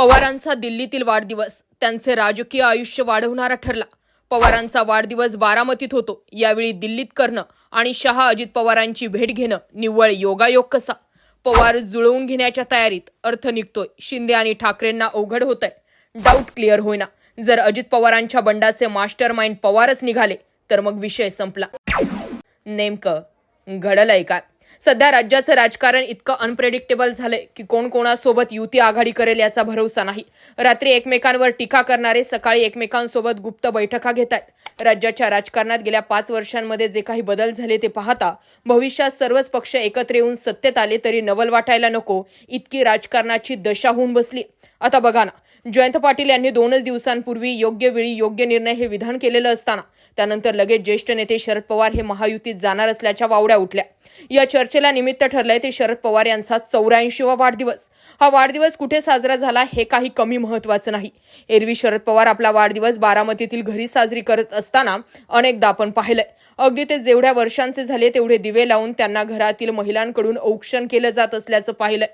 पवारांचा दिल्लीतील वाढदिवस. त्यांचे राजकीय आयुष्य वाढवणारा ठरला. पवारांचा वाढदिवस बारामतीत होतो. यावेळी दिल्लीत करणं आणि शहा अजित पवारांची भेट घेणं निव्वळ योगायोग कसा? पवार जुळवून घेण्याच्या तयारीत अर्थ निघतोय. शिंदे आणि ठाकरेंना अवघड होत आहे डाऊट क्लिअर होईना. जर अजित पवारांच्या बंडाचे मास्टर माइंड पवारच निघाले तर मग विषय संपला. नेमकं घडलंय काय? सध्या राज्याचं राजकारण इतकं अनप्रेडिक्टेबल झालंय की कोण कोणासोबत युती आघाडी करेल याचा भरोसा नाही. रात्री एकमेकांवर टीका करणारे सकाळी एकमेकांसोबत गुप्त बैठका घेत आहेत. राज्याच्या राजकारणात गेल्या पाच वर्षांमध्ये जे काही बदल झाले ते पाहता भविष्यात सर्वच पक्ष एकत्र येऊन सत्तेत आले तरी नवल वाटायला नको इतकी राजकारणाची दशा होऊन बसली आता बघा ना जयंत पाटील यांनी दोनच दिवसांपूर्वी योग्य वेळी योग्य निर्णय हे विधान केलेलं असताना त्यानंतर लगेच ज्येष्ठ नेते शरद पवार हे महायुतीत जाणार असल्याच्या वावड्या उठल्या. या चर्चेला निमित्त ठरलंय ते शरद पवार यांचा चौऱ्याऐंशीवा वाढदिवस. हा वाढदिवस कुठे साजरा झाला हे काही कमी महत्वाचं नाही. एरवी शरद पवार आपला वाढदिवस बारामतीतील घरी साजरी करत असताना अनेकदा आपण पाहिलंय. अगदी ते जेवढ्या वर्षांचे झाले तेवढे दिवे लावून त्यांना घरातील महिलांकडून औक्षण केलं जात असल्याचं पाहिलंय.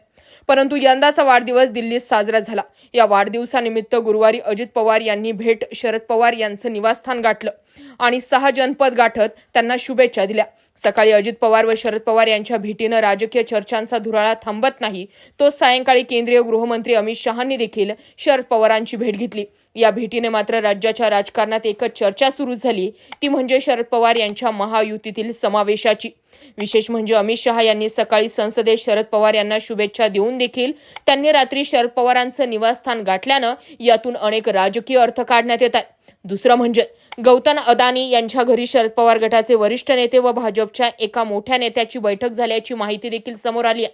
परंतु यंदाचा वाढदिवस दिल्लीत साजरा झाला. या वाढदिवसानिमित्त गुरुवारी अजित पवार यांनी भेट शरद पवार यांचं निवासस्थान गाठलं आणि सहा जनपद गाठत त्यांना शुभेच्छा दिल्या. सकाळी अजित पवार व शरद पवार यांच्या भेटीनं राजकीय चर्चांचा धुराळा थांबत नाही तो सायंकाळी केंद्रीय गृहमंत्री अमित शहांनी देखील शरद पवारांची भेट घेतली. या भेटीने मात्र राज्याच्या राजकारणात एकच चर्चा सुरू झाली ती म्हणजे शरद पवार यांच्या महायुतीतील समावेशाची. विशेष म्हणजे अमित शहा यांनी सकाळी संसदेत शरद पवार यांना शुभेच्छा देऊन देखील त्यांनी रात्री शरद पवारांचं निवासस्थान गाठल्यानं यातून अनेक राजकीय अर्थ काढण्यात येतात दुसरं म्हणजे गौतम अदानी यांच्या घरी शरद पवार गटाचे वरिष्ठ नेते व भाजपच्या एका मोठ्या नेत्याची बैठक झाल्याची माहिती देखील समोर आली आहे.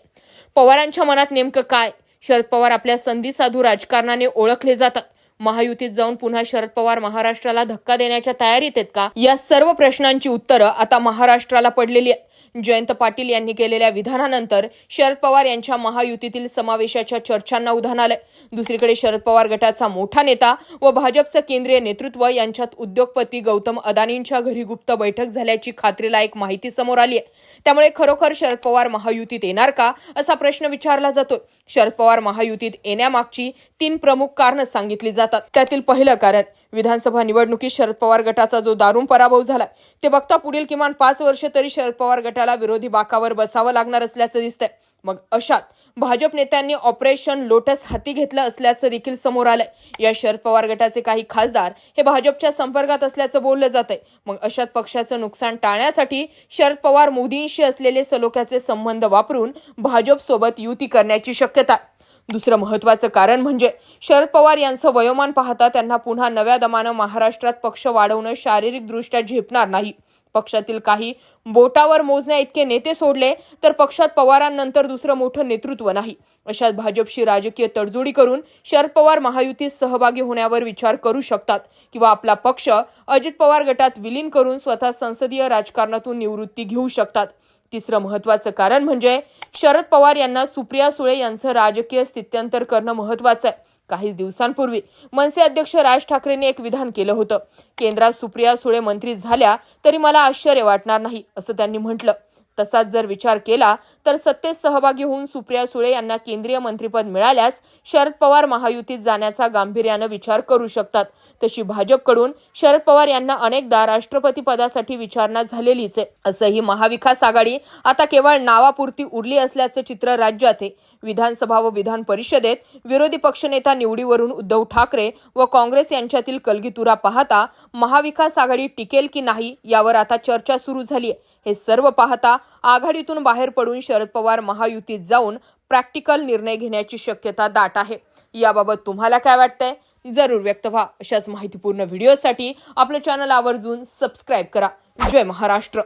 पवारांच्या मनात नेमकं काय? शरद पवार आपल्या संधी साधू राजकारणाने ओळखले जातात. महायुतीत जाऊन पुन्हा शरद पवार महाराष्ट्राला धक्का देण्याच्या तयारीत आहेत का? या सर्व प्रश्नांची उत्तरं आता महाराष्ट्राला पडलेली आहेत. जयंत पाटील यांनी केलेल्या विधानानंतर शरद पवार यांच्या महायुतीतील समावेशाच्या चर्चांना उधाण आलं दुसरीकडे शरद पवार गटाचा मोठा नेता व भाजपचं केंद्रीय नेतृत्व यांच्यात उद्योगपती गौतम अदानींच्या घरी गुप्त बैठक झाल्याची खात्रीलायक माहिती समोर आली आहे. त्यामुळे खरोखर शरद पवार महायुतीत येणार का असा प्रश्न विचारला जातो शरद पवार महायुतीत येण्यामागची तीन प्रमुख कारणं सांगितली जातात. त्यातील पहिलं कारण विधानसभा निवडणुकीत शरद पवार गटाचा जो दारुण पराभव झाला ते बघता पुढील किमान पाच वर्ष तरी शरद पवार गटाला विरोधी बाकावर बसावं लागणार असल्याचं दिसतंय. मग अशात भाजप नेत्यांनी ऑपरेशन लोटस हाती घेतलं असल्याचं देखील समोर आलंय. या शरद पवार गटाचे काही खासदार हे भाजपच्या संपर्कात असल्याचं बोललं जातंय. मग अशात पक्षाचं नुकसान टाळण्यासाठी शरद पवार मोदींशी असलेले सलोख्याचे संबंध वापरून भाजपसोबत युती करण्याची शक्यता आहे. दुसरं महत्वाचं कारण म्हणजे शरद पवार यांचं वयोमान पाहता त्यांना पुन्हा नव्या दमानं महाराष्ट्रात पक्ष वाढवणं शारीरिकदृष्ट्या झेपणार नाही. पक्षातील काही बोटावर मोजण्या इतके नेते सोडले तर पक्षात पवारांनंतर दुसरं मोठं नेतृत्व नाही. अशात भाजपशी राजकीय तडजोडी करून शरद पवार महायुतीत सहभागी होण्यावर विचार करू शकतात किंवा आपला पक्ष अजित पवार गटात विलीन करून स्वतः संसदीय राजकारणातून निवृत्ती घेऊ शकतात. तिसरं महत्वाचं कारण म्हणजे शरद पवार यांना सुप्रिया सुळे यांचं राजकीय स्थित्यंतर करणं महत्वाचं आहे. काही दिवसांपूर्वी मनसे अध्यक्ष राज ठाकरेंनी एक विधान केलं होतं. केंद्रात सुप्रिया सुळे मंत्री झाल्या तरी मला आश्चर्य वाटणार नाही असं त्यांनी म्हटलं. तसाच जर विचार केला तर सत्तेत सहभागी होऊन सुप्रिया सुळे यांना केंद्रीय मंत्रीपद मिळाल्यास शरद पवार महायुतीत जाण्याचा गांभीर्यानं विचार करू शकतात. तशी भाजपकडून शरद पवार यांना अनेकदा राष्ट्रपती पदासाठी विचारणा झालेलीच आहे. असंही महाविकास आघाडी आता केवळ नावापुरती उरली असल्याचं चित्र राज्यात आहे. विधानसभा व विधान परिषदेत विरोधी पक्षनेता निवडीवरून उद्धव ठाकरे व काँग्रेस यांच्यातील कलगीतुरा पाहता महाविकास आघाडी टिकेल की नाही यावर आता चर्चा सुरू झाली आहे. हे सर्व पाहता आघाडीतून बाहेर पडून शरद पवार महायुतीत जाऊन प्रॅक्टिकल निर्णय घेण्याची शक्यता दाट आहे. याबाबत तुम्हाला काय वाटतंय? जरूर व्यक्त व्हा. अशाच माहितीपूर्ण व्हिडिओसाठी आपलं चॅनल आवर्जून सबस्क्राईब करा. जय महाराष्ट्र.